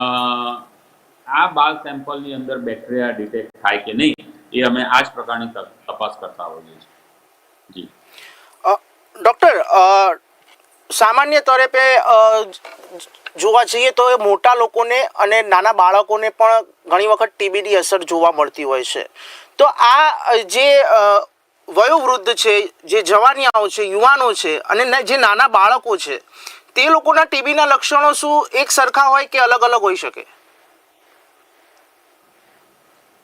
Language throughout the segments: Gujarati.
આ બાલ સેમ્પલની અંદર બેક્ટેરિયા ડિટેક્ટ થાય કે નહીં, એ અમે આ જ પ્રકારની તપાસ કરતા હોઈએ છીએ. જી. ડૉક્ટર સામાન્ય તરે પે જોવા જઈએ તો મોટા લોકોને અને નાના બાળકોને પણ ઘણી વખત ટીબીની અસર જોવા મળતી હોય છે. તો આ જે વયોવૃદ્ધ છે, જે જવાનિયાઓ છે, યુવાનો છે અને જે નાના બાળકો છે તે લોકોના ટીબીના લક્ષણો શું એક સરખા હોય કે અલગ અલગ હોઈ શકે?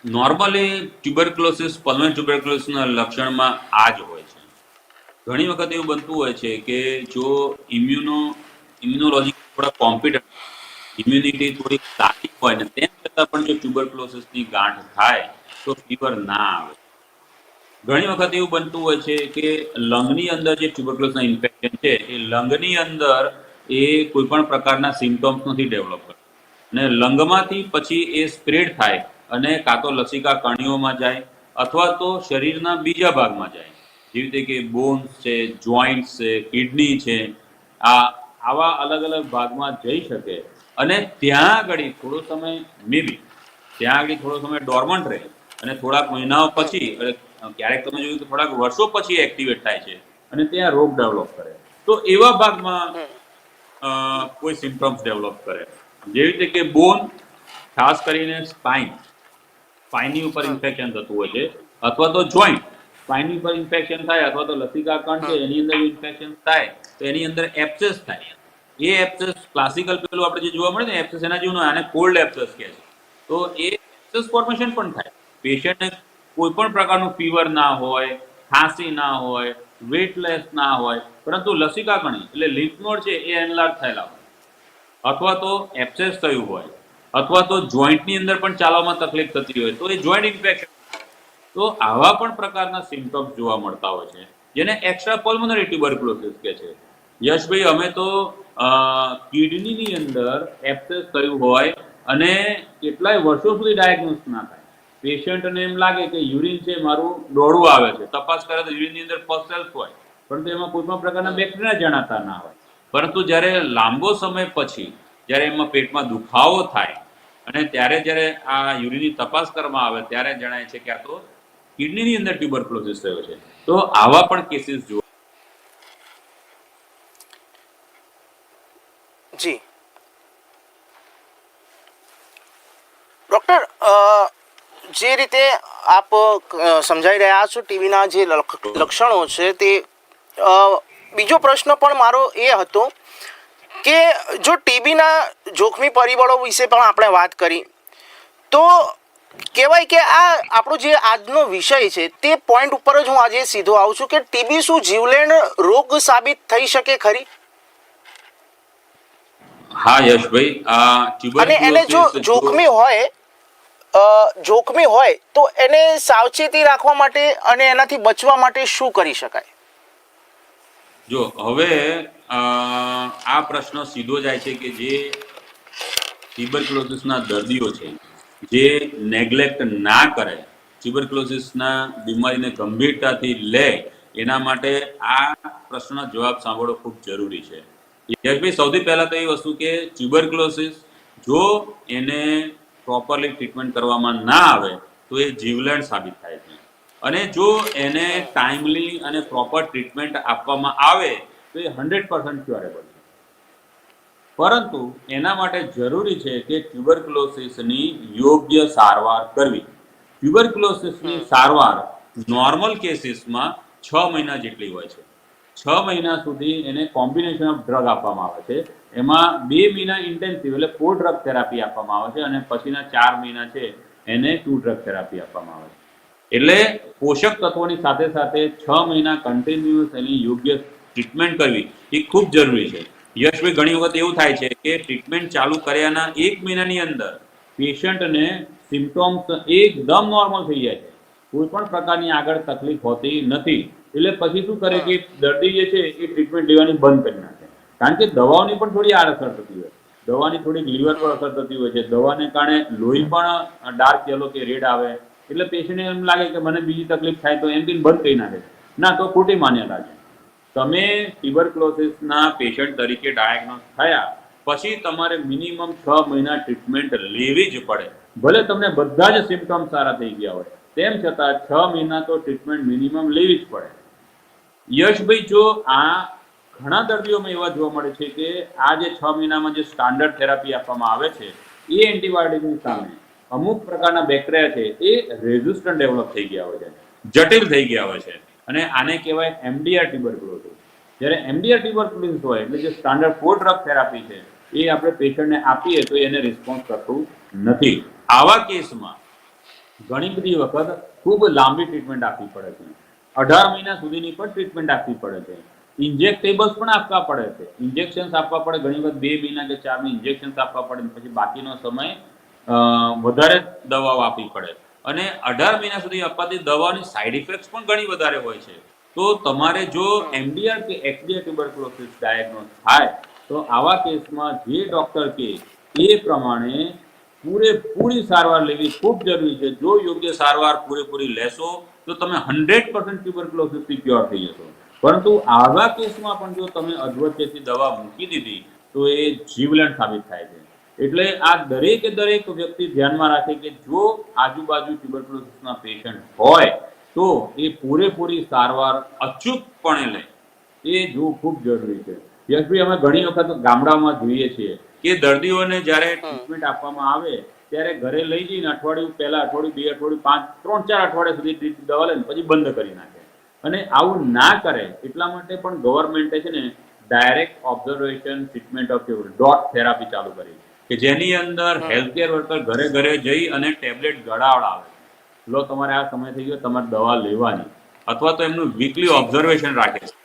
નોર્મલી ટ્યુબરક્લોસિસ પલ્મોનરી ટ્યુબરક્લોસિસના લક્ષણમાં આ જ હોય છે. ઘણી વખત એવું બનતું હોય છે કે જો ઇમ્યુનો ઇમ્યુનોલોજી થોડા કોમ્પિટન્ટ ઇમ્યુનિટી થોડી સારી હોય ને તેમ છતાં પણ જો ટ્યુબરક્લોસિસની ગાંઠ થાય તો ફીવર ના આવે. ઘણી વખત એવું બનતું હોય છે કે લંગની અંદર જે ટ્યુબરક્લોસના ઇન્ફેક્શન છે એ લંગની અંદર એ કોઈ પણ પ્રકારના સિમ્ટમ્સ નથી ડેવલપ કરતા. અને લંગમાંથી પછી એ સ્પ્રેડ થાય અને કાં તો લસિકા કણીઓમાં જાય અથવા તો શરીરના બીજા ભાગમાં જાય. જેવી રીતે કે બોન્સ છે જોઈન્ટ્સ છે કિડની છે, આ આવા અલગ અલગ ભાગમાં જઈ શકે અને ત્યાં આગળ થોડો સમય મેબી ત્યાં આગળ થોડો સમય ડોર્મન્ટ રહે અને થોડાક મહિનાઓ પછી ક્યારેક તમે જોયું કે થોડાક વર્ષો પછી એક્ટિવેટ થાય છે અને ત્યાં રોગ ડેવલપ કરે. તો એવા ભાગમાં કોઈ સિમ્ટમ્સ ડેવલપ કરે. જેવી રીતે કે બોન ખાસ કરીને સ્પાઇન સ્પાઇનની ઉપર ઇન્ફેક્શન થતું હોય છે અથવા તો જોઈન્ટ સ્પાઇનની ઉપર ઇન્ફેક્શન થાય અથવા તો લસિકા કણ છે એની અંદર ઇન્ફેક્શન થાય તો એની અંદર એપ્સેસ થાય. એ એપ્સેસ ક્લાસિકલ પેલું આપણે જે જોવા મળે ને એપ્સેસ એના જેવું આને કોલ્ડ એપ્સેસ કહે છે. તો એ એપ્સેસ ફોર્મેશન પણ થાય. પેશન્ટને કોઈ પણ પ્રકારનું ફીવર ના હોય ખાંસી ના હોય વેટલેસ ના હોય, પરંતુ લસિકા કણી એટલે લિમ્ફ છે એ એનલાર્જ થયેલા હોય. અથવા તો એપ્સેસ થયું હોય, અથવા તો જોઈન્ટની અંદર પણ ચાલવામાં તકલીફ થતી હોય, તો એ જોઈન્ટ ઇન્ફેક્શન તો આવા પણ પ્રકારના સિમ્ટમ્સ જોવા મળતા હોય છે, જેને એક્સ્ટ્રા પલ્મોનરી ટ્યુબરક્લોસિસ કે છે. યશભાઈ અમે તો કિડનીની અંદર એપ્સેસ થયું હોય અને કેટલાય વર્ષો સુધી ડાયગ્નોસ ના થાય. પેશન્ટને એમ લાગે કે યુરિન છે, મારું દોડું આવે છે. તપાસ કરે તો યુરિનની અંદર પસેલ્સ હોય. પરંતુ એમાં કોઈ પણ પ્રકારના બેક્ટેરિયા જણાતા ના હોય. પરંતુ જ્યારે લાંબો સમય પછી, જ્યારે એમાં પેટમાં દુખાવો થાય, અને ત્યારે જ્યારે આ યુરિનની તપાસ કરવામાં આવે, ત્યારે જણાય છે કે આ તો કિડનીની અંદર ટ્યુબરક્લોસિસ થયો છે. તો આવા પણ કેસીસ જોવા જી ડૉક્ટર અ, જે રીતે આપ સમજાઈ રહ્યા છો ટીવીના જે લક્ષણો છે તે બીજો પ્રશ્ન પણ મારો એ હતો કે જો ટીબીના જોખમી પરિબળો વિશે પણ આપણે વાત કરી તો કહેવાય કે આ આપણો જે આજનો વિષય છે તે પોઈન્ટ ઉપર જ હું આજે સીધો આવું છું કે ટીબી શું જીવલેણ રોગ સાબિત થઈ શકે ખરી? હા યશભાઈ અને એને જો જોખમી હોય જોખમી હોય તો એને સાવચેતી રાખવા માટે અને એનાથી બચવા માટે શું કરી શકાય? જો, હવે આ પ્રશ્ન સીધો જાય છે કે જે ટ્યુબરક્લોસિસના દર્દીઓ છે, જે નેગ્લેક્ટ ના કરે ટ્યુબરક્લોસિસના બીમારીને ગંભીરતાથી લે, એના માટે આ પ્રશ્નનો જવાબ સાંભળવો ખૂબ જરૂરી છે. યશભાઈ સૌથી પહેલા તો એ વસ્તુ કે ટ્યુબરક્લોસિસ જો એને પ્રોપરલી ટ્રીટમેન્ટ કરવામાં ના આવે તો એ જીવલેણ સાબિત થાય છે. અને જો એને ટાઈમલી અને પ્રોપર ટ્રીટમેન્ટ આપવામાં આવે તો એ હંડ્રેડ પર્સન્ટ ક્યોરેબલ છે. પરંતુ એના માટે જરૂરી છે કે ટ્યુબરક્લોસિસની યોગ્ય સારવાર કરવી. ટ્યુબરક્લોસિસની સારવાર નોર્મલ કેસીસમાં છ મહિના જેટલી હોય છે. છ મહિના સુધી એને કોમ્બિનેશન ઓફ ડ્રગ આપવામાં આવે છે. એમાં બે મહિના ઇન્ટેન્સિવ એટલે ફોર ડ્રગ થેરાપી આપવામાં આવે છે અને પછીના ચાર મહિના છે એને ટુ ડ્રગ થેરાપી આપવામાં આવે છે. એટલે પોષક તત્વોની સાથે સાથે છ મહિના કન્ટિન્યુઅસ એની યોગ્ય ટ્રીટમેન્ટ કરવી એ ખૂબ જરૂરી છે. યશભાઈ, ઘણી વખત એવું થાય છે કે ટ્રીટમેન્ટ ચાલુ કર્યાના એક મહિનાની અંદર પેશન્ટને સિમ્ટોમ્સ એકદમ નોર્મલ થઈ જાય છે. કોઈ પણ પ્રકારની આગળ તકલીફ હોતી નથી. એટલે પછી શું કરે કે દર્દી જે છે એ ટ્રીટમેન્ટ લેવાની બંધ કરી નાખે. કારણ કે દવાઓની પણ થોડી આડઅસર થતી હોય. દવાની થોડીક લીવર પર અસર થતી હોય છે. દવાને કારણે લોહી પણ ડાર્ક યલો કે રેડ આવે. એટલે પેશન્ટને એમ લાગે કે મને બીજી તકલીફ થાય તો એમ બંધ કરી નાખે. ના તો ખોટી માન્યતા છે. તમે ટ્યુબરક્લોસિસના પેશન્ટ તરીકે ડાયગ્નોસ થયા પછી તમારે મિનિમમ છ મહિના ટ્રીટમેન્ટ લેવી જ પડે. ભલે તમને બધા જ સિમ્ટમ સારા થઈ ગયા હોય. તેમ છતાં છ મહિના તો ટ્રીટમેન્ટ મિનિમમ લેવી જ પડે. યશભાઈ, જો આ ઘણા દર્દીઓમાં એવા જોવા મળે છે કે આ જે છ મહિનામાં જે સ્ટાન્ડર્ડ થેરાપી આપવામાં આવે છે, એ એન્ટીબાયોટિકની સામે અમુક પ્રકારના બેક્ટેરિયા છે, એ રેઝિસ્ટન્ટ ડેવલપ થઈ ગયા હોય છે, જટિલ થઈ ગયા હોય છે. અને આને કહેવાય એમડીઆર ટ્યુબરક્યુલોસિસ જ્યારે એમડીઆર ટ્યુબરક્લોસિસ હોય, એટલે જે સ્ટાન્ડર્ડ ફોર ડ્રગ થેરાપી છે, એ આપણે પેશન્ટને આપીએ તો એને રિસ્પોન્સ કરતું નથી. આવા કેસમાં ઘણી બધી વખત ખૂબ લાંબી ટ્રીટમેન્ટ આપવી પડે છે. અઢાર મહિના સુધીની પણ ટ્રીટમેન્ટ આપવી પડે છે. ઇન્જેક્ટેબલ્સ પણ આપવા પડે છે. ઇન્જેક્શન્સ આપવા પડે, ઘણી વખત બે મહિના કે ચાર મહિના ઇન્જેક્શન્સ આપવા પડે પછી બાકીનો સમય વધારે દવાઓ આપવી પડે. અને અઢાર મહિના સુધી અપાતી દવાની સાઇડ ઇફેક્ટ્સ પણ ઘણી વધારે હોય છે. તો તમારે જો એમડીઆર કે એક્સડીઆર ટ્યુબરક્લોસિસ ડાયગ્નોસ થાય, તો આવા કેસમાં જે ડોક્ટર કે, એ પ્રમાણે પૂરેપૂરી સારવાર લેવી ખૂબ જરૂરી છે. જો યોગ્ય સારવાર પૂરેપૂરી લેશો તો તમે હંડ્રેડ પર્સન્ટ ટ્યુબરક્લોસિસથી ક્યોર થઈ જશો. પરંતુ આવા કેસમાં પણ જો તમે અધવચ્ચેથી દવા મૂકી દીધી તો એ જીવલેણ સાબિત થાય છે. એટલે આ દરેકે દરેક વ્યક્તિ ધ્યાનમાં રાખે કે જો આજુબાજુ ટ્યુબરક્લોસિસના પેશન્ટ હોય તો એ પૂરેપૂરી સારવાર અચૂકપણે લે. એ જોવું ખૂબ જરૂરી છે. યશભાઈ અમે ઘણી વખત ગામડામાં જોઈએ છીએ કે દર્દીઓને જ્યારે ટ્રીટમેન્ટ આપવામાં આવે ત્યારે ઘરે લઈ જઈને અઠવાડિયું પહેલાં અઠવાડિયું બે અઠવાડિયું પાંચ ત્રણ ચાર અઠવાડિયા સુધી દવા લે ને પછી બંધ કરી નાખે. અને આવું ના કરે એટલા માટે પણ ગવર્મેન્ટે છે ને direct observation treatment of dot therapy ચાલુ કરી કે જેની અંદર હેલ્થકેર વર્કર ઘરે ઘરે જઈ અને ટેબ્લેટ ગળાવડાવે. લો તમારે આ સમય થઈ ગયો તમારે દવા લેવાની. અથવા તો એમનું વીકલી ઓબ્ઝર્વેશન રાખે છે.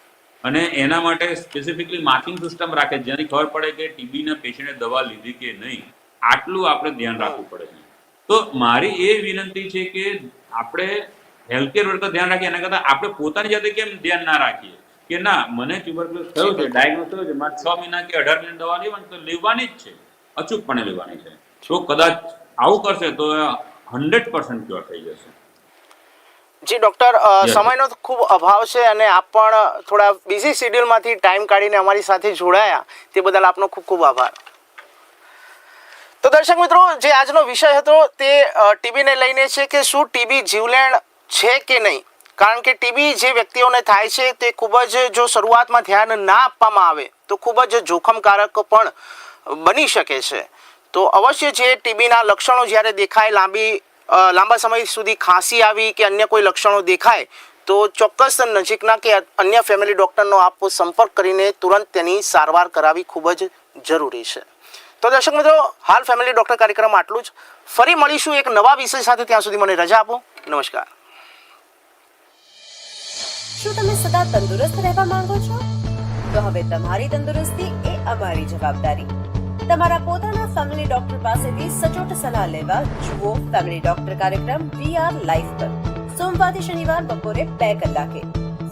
અને એના માટે સ્પેસિફિકલી માર્કિંગ સિસ્ટમ રાખે છે. જેની ખબર પડે કે ટીબીના પેશન્ટે દવા લીધી કે નહીં. આટલું આપણે ધ્યાન રાખવું પડે. છે તો મારી એ વિનંતી છે કે આપણે હેલ્થકેર વર્કર ધ્યાન રાખીએ એના કરતાં આપણે પોતાની જાતે કેમ ધ્યાન ના રાખીએ? કે ના મને ટ્યુબરક્લોસ થયો છે ડાયગ્નોસ થયો છે મારે છ મહિના કે અઢાર મહિના દવા લેવાની તો લેવાની જ છે. અચૂકપણે લેવાની છે. જો કદાચ આવું કરશે તો હંડ્રેડ પર્સન્ટ ક્યોર થઈ જશે. જી ડૉક્ટર. સમયનો ખૂબ અભાવ છે અને આપ પણ થોડા બિઝી શેડ્યુલમાંથી ટાઈમ કાઢીને અમારી સાથે જોડાયા. તે બદલ આપનો ખૂબ ખૂબ આભાર. તો દર્શક મિત્રો, જે આજનો વિષય હતો તે ટીબીને લઈને છે કે શું ટીબી જીવલેણ છે કે નહીં? કારણ કે ટીબી જે વ્યક્તિઓને થાય છે તે ખૂબ જ જો શરૂઆતમાં ધ્યાન ના આપવામાં આવે, તો ખૂબ જ જોખમકારક પણ બની શકે છે. તો અવશ્ય જે ટીબીના લક્ષણો જ્યારે દેખાય, લાંબી લાંબા સમય સુધી ખાંસી આવી કે અન્ય કોઈ લક્ષણો દેખાય, તો ચોક્કસ નજીકના કે અન્ય ફેમિલી ડૉક્ટરનો આપ સંપર્ક કરીને તુરંત તેની સારવાર કરાવવી ખૂબ જ જરૂરી છે. તો દર્શક મિત્રો, હાલ ફેમિલી ડૉક્ટર કાર્યક્રમ આટલું જ. ફરી મળીશું એક નવા વિષય સાથે. ત્યાં સુધી મને રજા આપો. નમસ્કાર. શું તમે સદા તંદુરસ્ત રહેવા માંગો છો? તો હવે તમારી તંદુરસ્તી એ અમારી જવાબદારી. તમારા પોતાના ફેમિલી ડોક્ટર પાસેથી સચોટ સલાહ લેવા જુઓ ફેમિલી ડોક્ટર કાર્યક્રમ વી આર લાઈફ પર. સોમવારથી શનિવાર બપોરે બે કલાકે.